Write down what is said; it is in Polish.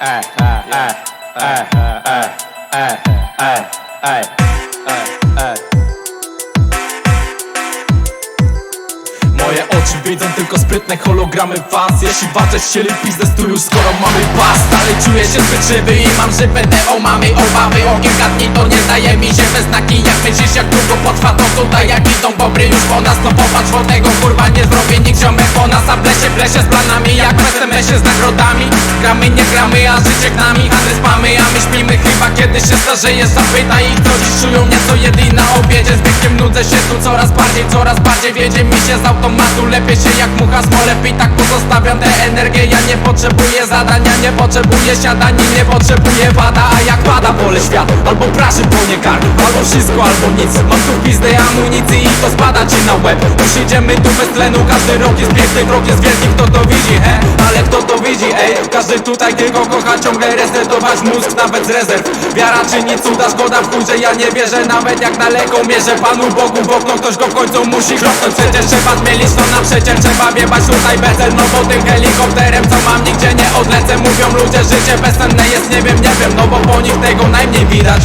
Ej, ej, ej, ej, ej, ej, ej, ej, ej. Moje oczy widzą tylko sprytne hologramy was. Jeśli walczę ścieli biznes tu już skoro mamy pas. Dalej czuję się zbyt żywy i mam żywe o mamy obawy O kilka dni to nie daje mi się we znaki Jak myślisz jak długo potrwa to tutaj jak idą bobry. Już po nas No popatrz bo tego kurwa nie zrobię. Nikt ziomek po nas A blesie blesie z planami jak w SMS-ie z nagrodami. Gramy nie gramy a życie nami spamy a my śpimy. Chyba kiedy się starzejesz Zapytaj ich to dziś czują nieco jedyni na obiedzie. Z wiekiem nudzę się tu coraz bardziej, coraz bardziej. Wiedzie mi się z automatu, lepiej się jak mucha smolep I tak pozostawiam tę energię Ja nie potrzebuję zadania, nie potrzebuję siadań i Nie potrzebuję wada, a jak pada pole świat Albo praży płonie kark, albo wszystko, albo nic. Mam tu pizdę amunicji i to spada ci na łeb idziemy tu bez tlenu, każdy rok jest piękny Krok jest wielki, kto to widzi, he? Ale kto to widzi, ej? Każdy tutaj tylko kocha ciągle resetować mózg nawet z rezerw Wiara czyni cuda, szkoda w chuj, że ja nie wierzę Nawet jak daleką mierzę Panu Bogu w okno ktoś go w końcu musi chroknąć Przecież trzeba zmielić to na przecież trzeba wiebać tutaj bezel No bo tym helikopterem co mam nigdzie nie odlecę Mówią ludzie życie bezsenne jest, nie wiem, nie wiem No bo po nich tego najmniej widać